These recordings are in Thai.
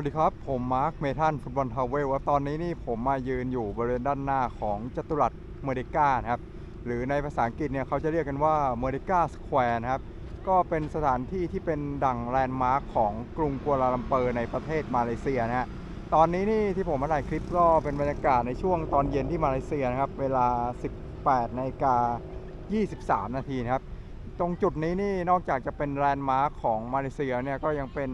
วัสดีครับ ผมมาร์ค เมทันฟุตบอลทาวเวลว่าตอนนี้นี่ผมมายืนอยู่บริเวณด้านหน้าของจัตุรัสเมอริกานะครับ หรือในภาษาอังกฤษเนี่ยเขาจะเรียกกันว่าเมอริกาสแควร์นะครับ ก็เป็นสถานที่ที่เป็นดั่งแลนด์มาร์คของกรุงกัวลาลัมเปอร์ในประเทศมาเลเซียนะฮะ ตอนนี้นี่ที่ผมมาถ่ายคลิปก็เป็นบรรยากาศในช่วงตอนเย็นที่มาเลเซียนะครับ เวลา 18นาฬิกา23 นาทีนะครับ ตรงจุดนี้นี่นอกจากจะเป็นแลนด์มาร์คของมาเลเซียเนี่ยก็ยังเป็น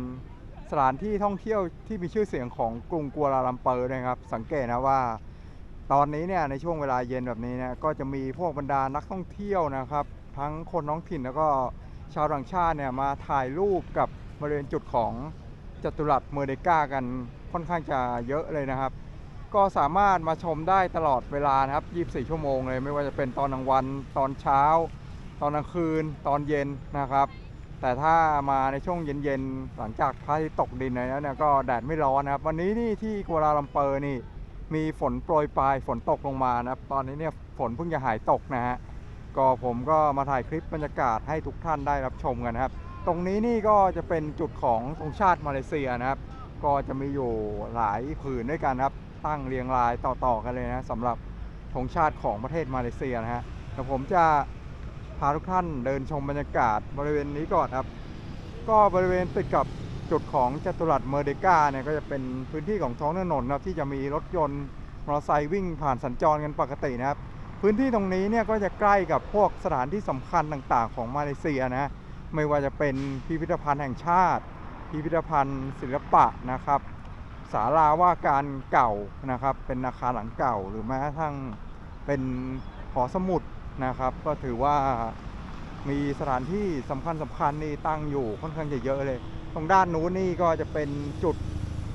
สถานที่ท่องเที่ยวที่มีชื่อเสียงของกรุงกัวลาลัมเปอร์นะครับ สังเกตนะว่า ตอนนี้เนี่ยในช่วงเวลาเย็นแบบนี้เนี่ยก็จะมีพวกบรรดานักท่องเที่ยวนะครับ ทั้งคนท้องถิ่นแล้วก็ชาวต่างชาติเนี่ยมาถ่ายรูปกับบริเวณจุดของจัตุรัสเมอร์เดกากันค่อนข้างจะเยอะเลยนะครับ ก็สามารถมาชมได้ตลอดเวลานะครับ 24 ชั่วโมงเลย ไม่ว่าจะเป็นตอนกลางวัน ตอนเช้า ตอนกลางคืน ตอนเย็นนะครับ แต่ถ้ามาในช่วงเย็นๆ หลังจากพระอาทิตย์ตกดินแล้วเนี่ยก็แดดไม่ร้อนนะครับ วันนี้นี่ที่กัวลาลัมเปอร์นี่มีฝนโปรยปลายฝนตกลงมานะครับ ตอนนี้เนี่ยฝนเพิ่งจะหายตกนะฮะก็ผมก็มาถ่ายคลิปบรรยากาศให้ทุกท่านได้รับชมกันนะครับ ตรงนี้นี่ก็จะเป็นจุดของธงชาติมาเลเซียนะครับ ก็จะมีอยู่หลายผืนด้วยกันครับ ตั้งเรียงรายต่อๆกันเลยนะสำหรับธงชาติของประเทศมาเลเซียนะฮะเดี๋ยวผมจะ พาทุกท่านเดินชมบรรยากาศบริเวณนี้ก่อนครับ ก็บริเวณติดกับจุดของจัตุรัสเมอร์เดกาเนี่ยก็จะเป็นพื้นที่ของท้องถนนนะครับที่จะมีรถยนต์มอเตอร์ไซค์วิ่งผ่านสัญจรกันปกตินะครับ พื้นที่ตรงนี้เนี่ยก็จะใกล้กับพวกสถานที่สำคัญต่างๆ ของมาเลเซียนะไม่ว่าจะเป็นพิพิธภัณฑ์แห่งชาติ พิพิธภัณฑ์ศิลปะนะครับศาลาว่าการเก่านะครับ เป็นอาคารหลังเก่าหรือแม้กระทั่งเป็นหอสมุด นะครับ ก็ถือว่ามีสถานที่สำคัญสำคัญนี่ตั้งอยู่ค่อนข้างจะเยอะเลย ตรงด้านนู้นนี่ก็จะเป็นจุด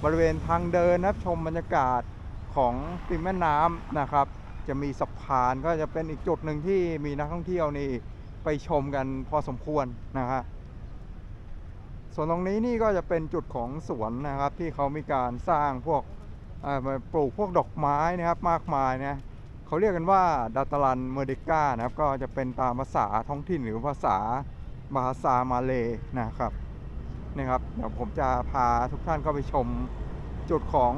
บริเวณทางเดินนับชมบรรยากาศของริมแม่น้ำนะครับ จะมีสะพานก็จะเป็นอีกจุดหนึ่งที่มีนักท่องเที่ยวนี่ไปชมกันพอสมควรนะฮะส่วนตรงนี้นี่ก็จะเป็นจุดของสวนนะครับที่เขามีการสร้างพวกปลูกพวกดอกไม้นะครับมากมายนะ เขาเรียกกันว่าดัตาลันเมเดกานะครับ ก็จะเป็นตามภาษาท้องถิ่นหรือภาษาบาซามาเลนะครับนี่ครับเดี๋ยวผมจะพาทุกท่านเข้าไปชมจุดของ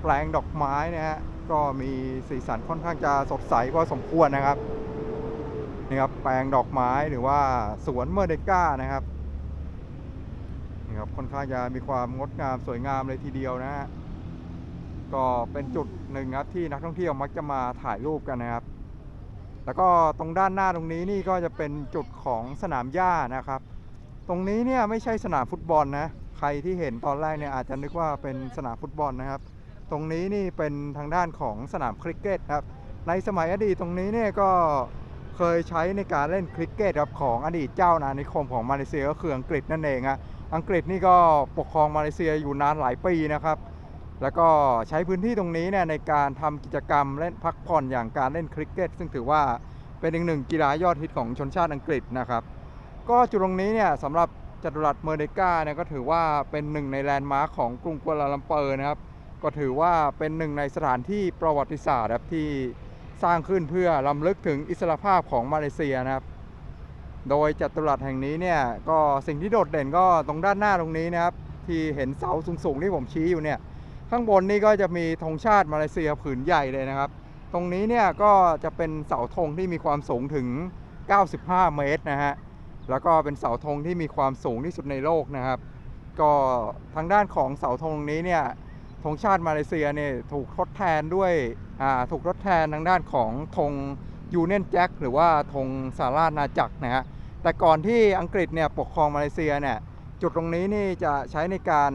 แปลงดอกไม้นะฮะก็มีสีสันค่อนข้างจะสดใสพอสมควรนะครับนี่ครับแปลงดอกไม้หรือว่าสวนเมอร์เดก้านะครับนี่ครับค่อนข้างจะมีความงดงามสวยงามเลยทีเดียวนะฮะ ก็เป็นจุดหนึ่งครับที่นักท่องเที่ยวมักจะมาถ่ายรูปกันนะครับ แล้วก็ตรงด้านหน้าตรงนี้นี่ก็จะเป็นจุดของสนามหญ้านะครับ ตรงนี้เนี่ยไม่ใช่สนามฟุตบอลนะ ใครที่เห็นตอนแรกเนี่ยอาจจะนึกว่าเป็นสนามฟุตบอลนะครับ ตรงนี้นี่เป็นทางด้านของสนามคริกเก็ตครับ ในสมัยอดีตตรงนี้เนี่ยก็เคยใช้ในการเล่นคริกเก็ตครับของอดีตเจ้าอาณานิคมของมาเลเซียก็คืออังกฤษนั่นเองฮะอังกฤษนี่ก็ปกครองมาเลเซียอยู่นานหลายปีนะครับ แล้วก็ใช้พื้นที่ตรงนี้เนี่ยในการทำกิจกรรมเล่นพักผ่อนอย่างการเล่นคริกเก็ต ซึ่งถือว่าเป็นอีกหนึ่งกีฬายอดฮิตของชนชาติอังกฤษนะครับ ก็จุดตรงนี้เนี่ยสำหรับจัตุรัสเมอร์เดกาเนี่ยก็ถือว่าเป็นหนึ่งในแลนด์มาร์คของกรุงกัวลาลัมเปอร์นะครับ ก็ถือว่าเป็นหนึ่งในสถานที่ประวัติศาสตร์ครับที่สร้างขึ้นเพื่อลำลึกถึงอิสรภาพของมาเลเซียนะครับ โดยจัตุรัสแห่งนี้เนี่ยก็สิ่งที่โดดเด่นก็ตรงด้านหน้าตรงนี้นะครับ ที่เห็นเสาสูงๆที่ผมชี้อยู่เนี่ย ข้างบนนี่ก็จะมีธงชาติมาเลเซียผืนใหญ่เลยนะครับ ตรงนี้เนี่ยก็จะเป็นเสาธงที่มีความสูงถึง 95 เมตรนะฮะ แล้วก็เป็นเสาธงที่มีความสูงที่สุดในโลกนะครับ ก็ทางด้านของเสาธงนี้เนี่ยธงชาติมาเลเซียเนี่ยถูกทดแทนด้วยอ่าถูกทดแทนทางด้านของธงยูเนียนแจ็คหรือว่าธงสาราชอาณาจักรนะฮะ แต่ก่อนที่อังกฤษเนี่ยปกครองมาเลเซียเนี่ยจุดตรงนี้นี่จะใช้ในการ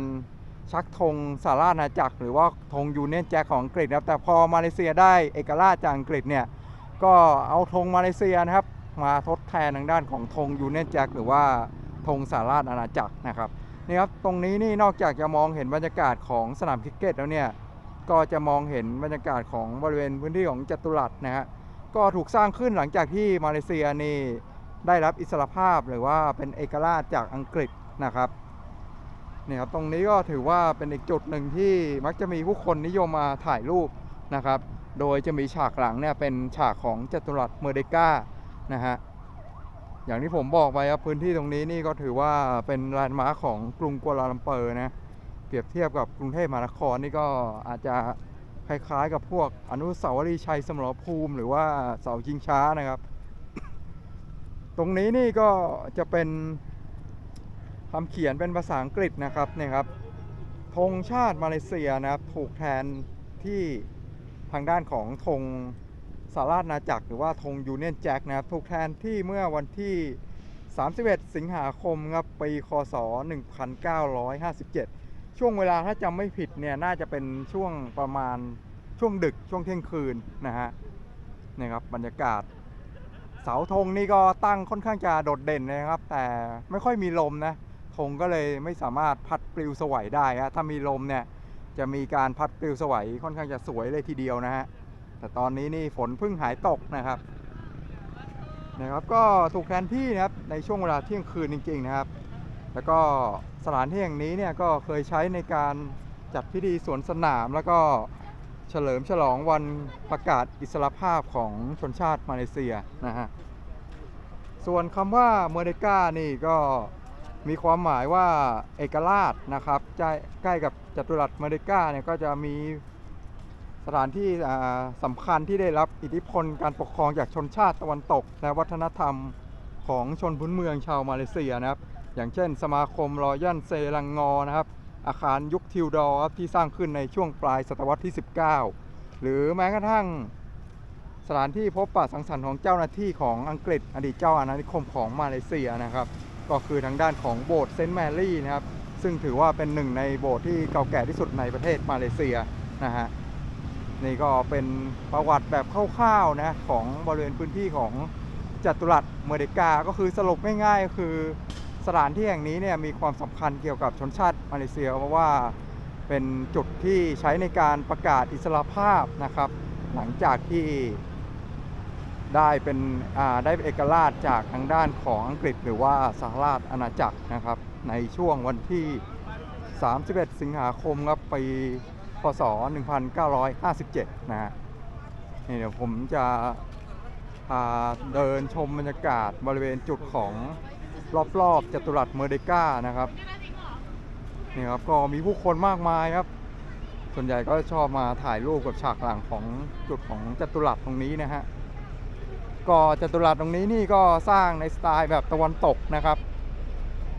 ชักธงสาราชอาณาจักรหรือว่าธงยูเนียนแจ็คของอังกฤษนะครับแต่พอมาเลเซียได้เอกราชจากอังกฤษเนี่ยก็เอาธงมาเลเซียนะครับ มาทดแทนทางด้านของธงยูเนียนแจ็คหรือว่าธงสาราชอาณาจักรนะครับนี่ครับตรงนี้นี่นอกจากจะมองเห็นบรรยากาศของสนามคริกเก็ตแล้วเนี่ยก็จะมองเห็นบรรยากาศของบริเวณพื้นที่ของจัตุรัสนะฮะก็ถูกสร้างขึ้นหลังจากที่มาเลเซียนี่ได้รับอิสรภาพหรือว่าเป็นเอกราชจากอังกฤษนะครับ นี่ครับตรงนี้ก็ถือว่าเป็นอีกจุดหนึ่งที่มักจะมีผู้คนนิยมมาถ่ายรูปนะครับ โดยจะมีฉากหลังเนี่ยเป็นฉากของจัตุรัสเมอร์เดกานะฮะอย่างที่ผมบอกไปครับพื้นที่ตรงนี้นี่ก็ถือว่าเป็นแลนด์มาร์คของกรุงกัวลาลัมเปอร์นะเปรียบเทียบกับกรุงเทพมหานครนี่ก็อาจจะคล้ายๆ กับพวกอนุสาวรีย์ชัยสมรภูมิ หรือว่าเสาชิงช้านะครับ ตรงนี้นี่ก็จะเป็น คำเขียนเป็นภาษาอังกฤษนะครับเนี่ยครับธงชาติมาเลเซียนะครับถูกแทนที่ทางด้านของธงสหราชอาณาจักรหรือว่าธงยูเนียนแจ็คนะครับถูกแทนที่เมื่อวันที่ 31 สิงหาคมครับปีคศ 1957 ช่วงเวลาถ้าจำไม่ผิดเนี่ยน่าจะเป็นช่วงประมาณช่วงดึกช่วงเที่ยงคืนนะฮะนี่ครับบรรยากาศ เสาธงนี่ก็ตั้งค่อนข้างจะโดดเด่นนะครับ แต่ไม่ค่อยมีลมนะ ธงก็เลยไม่สามารถพัดปลิวสวัยได้ฮะถ้ามีลมเนี่ยจะมีการพัดปลิวสวัยค่อนข้างจะสวยเลยทีเดียวนะฮะแต่ตอนนี้นี่ฝนเพิ่งหายตกนะครับนะครับก็ถูกแทนที่นะครับในช่วงเวลาเที่ยงคืนจริงๆนะครับ แล้วก็สถานที่แห่งนี้เนี่ยก็เคยใช้ในการจัดพิธีสวนสนามแล้วก็เฉลิมฉลองวันประกาศอิสรภาพของชนชาติมาเลเซียนะฮะส่วนคำว่าเมอร์เดกานี่ก็ มีความหมายว่าเอกราชนะครับใกล้ใกล้กับจัตุรัสเมร์เดกาเนี่ยก็จะมีสถานที่สำคัญที่ได้รับอิทธิพลการปกครองจากชนชาติตะวันตก และวัฒนธรรมของชนพื้นเมืองชาวมาเลเซียนะครับ อย่างเช่น สมาคมรอยันเซรังงอนะครับ อาคารยุคทิวดอร์ครับที่สร้างขึ้นในช่วงปลายศตวรรษที่ 19 หรือแม้กระทั่งสถานที่พบปะสังสรรค์ของเจ้าหน้าที่ของอังกฤษ อดีตเจ้าอาณานิคมของมาเลเซียนะครับ ก็คือทางด้านของโบสถ์เซนต์แมรี่นะครับ ซึ่งถือว่าเป็นหนึ่งในโบสถ์ที่เก่าแก่ที่สุดในประเทศมาเลเซียนะฮะนี่ก็เป็นประวัติแบบคร่าวๆนะของบริเวณพื้นที่ของจัตุรัสเมเดกา ก็คือสรุปง่ายๆ คือสถานที่แห่งนี้เนี่ยมีความสำคัญเกี่ยวกับชนชาติมาเลเซียเพราะว่าเป็นจุดที่ใช้ในการประกาศอิสรภาพนะครับ หลังจากที่ ได้เป็นได้เอกราชจากทางด้านของอังกฤษหรือว่าสหราชอาณาจักรนะครับ ในช่วงวันที่ 31 สิงหาคมครับปีพศ 1957 นะฮะนี่เดี๋ยวผมจะพาเดินชมบรรยากาศบริเวณจุดของรอบๆจัตุรัสเมอร์เดกานะครับนี่ครับก็มีผู้คนมากมายครับ ส่วนใหญ่ก็ชอบมาถ่ายรูปกับฉากหลังของจุดของจัตุรัสตรงนี้นะฮะ ก็จัตุรัสตรงนี้นี่ก็สร้างในสไตล์แบบตะวันตกนะครับ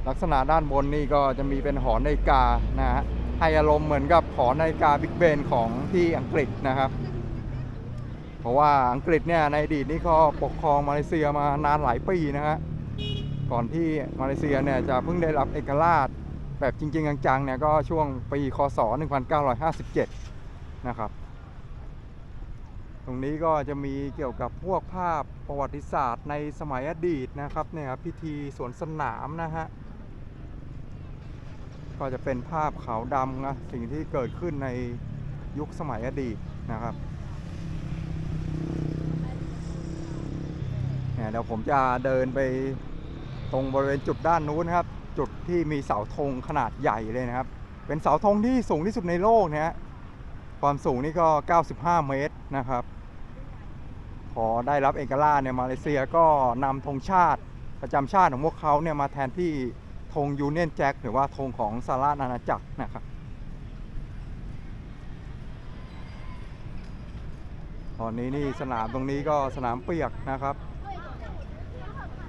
ลักษณะด้านบนนี่ก็จะมีเป็นหอนาฬิกานะฮะให้อารมณ์เหมือนกับหอนาฬิกาบิ๊กเบนของที่อังกฤษนะครับ เพราะว่าอังกฤษเนี่ยในอดีตนี่ก็ปกครองมาเลเซียมานานหลายปีนะฮะก่อนที่มาเลเซียเนี่ยจะเพิ่งได้รับเอกราชแบบจริงๆจังๆเนี่ยก็ช่วงปีคศ 1957 นะครับ ตรงนี้ก็จะมีเกี่ยวกับพวกภาพประวัติศาสตร์ในสมัยอดีตนะครับเนี่ยครับพิธีสวนสนามนะฮะก็จะเป็นภาพขาวดำนะสิ่งที่เกิดขึ้นในยุคสมัยอดีตนะครับเนี่ยเดี๋ยวผมจะเดินไปตรงบริเวณจุดด้านนู้นครับ จุดที่มีเสาธงขนาดใหญ่เลยนะครับ เป็นเสาธงที่สูงที่สุดในโลกนะฮะ ความสูงนี่ก็ 95 เมตรนะครับ พอได้รับเอกราชเนี่ยมาเลเซียก็นำธงชาติประจำชาติของพวกเขาเนี่ยมาแทนที่ธงยูเนียนแจ็คหรือว่าธงของสหราชอาณาจักรนะครับตอนนี้นี่สนามตรงนี้ก็สนามเปียกนะครับ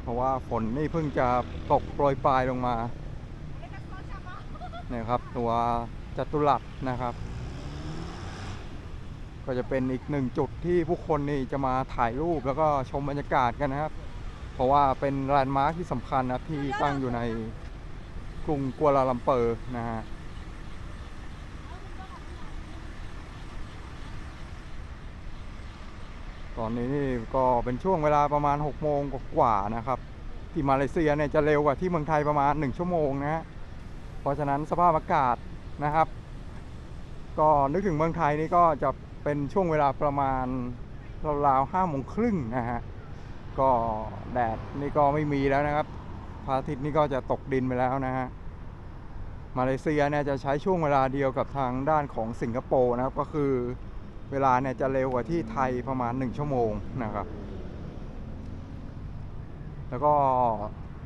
เพราะว่าฝนนี่เพิ่งจะตกโปรยปลายลงมาเนี่ยครับตัวจัตุรัสนะครับ ก็จะเป็นอีกหนึ่งจุดที่ผู้คนนี่จะมาถ่ายรูปแล้วก็ชมบรรยากาศกันนะครับ เพราะว่าเป็นแลนด์มาร์คที่สำคัญนะที่ตั้งอยู่ในกรุงกัวลาลัมเปอร์นะฮะตอนนี้นี่ก็เป็นช่วงเวลาประมาณ 6 โมงกว่าๆนะครับ ที่มาเลเซียเนี่ยจะเร็วกว่าที่เมืองไทยประมาณ 1 ชั่วโมงนะฮะเพราะฉะนั้นสภาพอากาศนะครับ ก็นึกถึงเมืองไทยนี่ก็จะ เป็นช่วงเวลาประมาณราวๆห้าโมงครึ่งนะฮะ ก็แดดนี่ก็ไม่มีแล้วนะครับพระอาทิตย์นี่ก็จะตกดินไปแล้วนะฮะ มาเลเซียเนี่ยจะใช้ช่วงเวลาเดียวกับทางด้านของสิงคโปร์นะครับ ก็คือเวลาเนี่ยจะเร็วกว่าที่ไทยประมาณ 1 ชั่วโมงนะครับ แล้วก็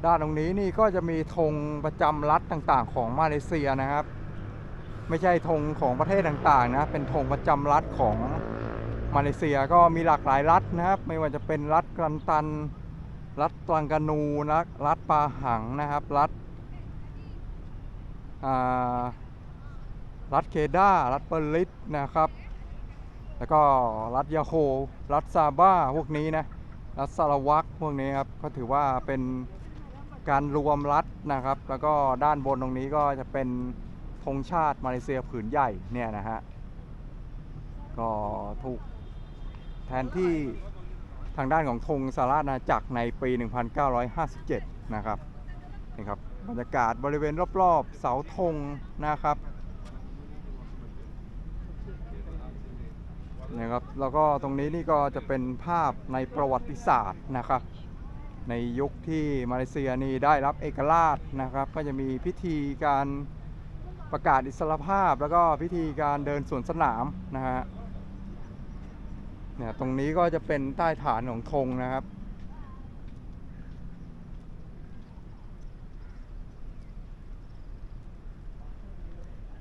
ด้านตรงนี้นี่ก็จะมีธงประจำรัฐต่างๆ ของมาเลเซียนะครับ ไม่ใช่ธงของประเทศต่างๆนะ เป็นธงประจำรัฐของมาเลเซียก็มีหลากหลายรัฐนะครับ ไม่ว่าจะเป็นรัฐกรันตัน รัฐตรังกานูรัฐรัฐปาหังนะครับ รัฐรัฐเคดารัฐเปอร์ลิสนะครับ แล้วก็รัฐยาโฮรัฐซาบ้าพวกนี้นะ รัฐสารวักพวกนี้ครับ ก็ถือว่าเป็นการรวมรัฐนะครับ แล้วก็ด้านบนตรงนี้ก็จะเป็น งชาติมาเลเซียผืนใหญ่เนี่ยนะฮะก็ถูกแทนที่ทางด้านของธงสหราชอาณาจักรในปี 1957 นะครับนี่ครับบรรยากาศบริเวณรอบๆ เสาธงนะครับนะครับ แล้วก็ตรงนี้นี่ก็จะเป็นภาพในประวัติศาสตร์นะครับ ในยุคที่มาเลเซียนี่ได้รับเอกราชนะครับ ก็จะมีพิธีการ ประกาศอิสรภาพแล้วก็พิธีการเดินสวนสนามนะฮะเนี่ยตรงนี้ก็จะเป็นใต้ฐานของธงนะครับ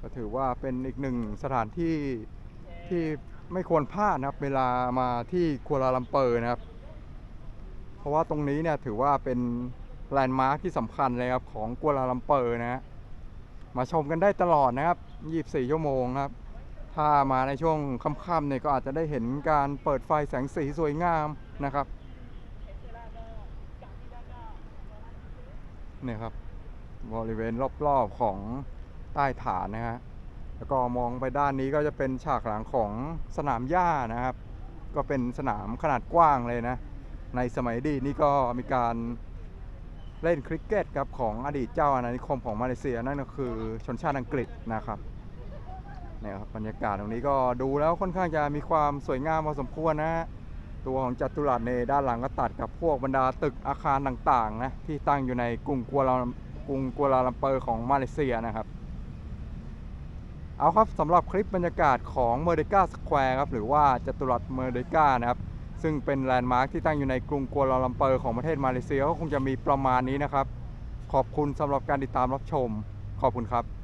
ก็ถือว่าเป็นอีกหนึ่งสถานที่ที่ไม่ควรพลาดนะครับ เวลามาที่กัวลาลัมเปอร์นะครับ เพราะว่าตรงนี้เนี่ยถือว่าเป็นแลนด์มาร์คที่สำคัญเลยครับของกัวลาลัมเปอร์นะฮะ มาชมกันได้ตลอดนะครับ 24 ชั่วโมงครับ ถ้ามาในช่วงค่ำๆเนี่ยก็อาจจะได้เห็นการเปิดไฟแสงสีสวยงามนะครับเนี่ยครับบริเวณรอบๆของใต้ฐานนะฮะแล้วก็มองไปด้านนี้ก็จะเป็นฉากหลังของสนามหญ้านะครับ ก็เป็นสนามขนาดกว้างเลยนะ ในสมัยดีนี่ก็มีการ เล่นคริกเก็ตครับของอดีตเจ้าอาณานิคมของมาเลเซียนั่นก็คือชนชาติอังกฤษนะครับเนี่ยครับบรรยากาศตรงนี้ก็ดูแล้วค่อนข้างจะมีความสวยงามพอสมควรนะฮะตัวของจัตุรัสในด้านหลังก็ตัดกับพวกบรรดาตึกอาคารต่างๆนะที่ตั้งอยู่ในกรุงกัวลากรุงกัวลาลัมเปอร์ของมาเลเซียนะครับเอาครับสำหรับคลิปบรรยากาศของเมอร์เดกาสแควร์ครับหรือว่าจัตุรัสเมอร์เดกานะครับ ซึ่งเป็นแลนด์มาร์คที่ตั้งอยู่ในกรุงกัวลาลัมเปอร์ของประเทศมาเลเซียก็คงจะมีประมาณนี้นะครับ ขอบคุณสำหรับการติดตามรับชม ขอบคุณครับ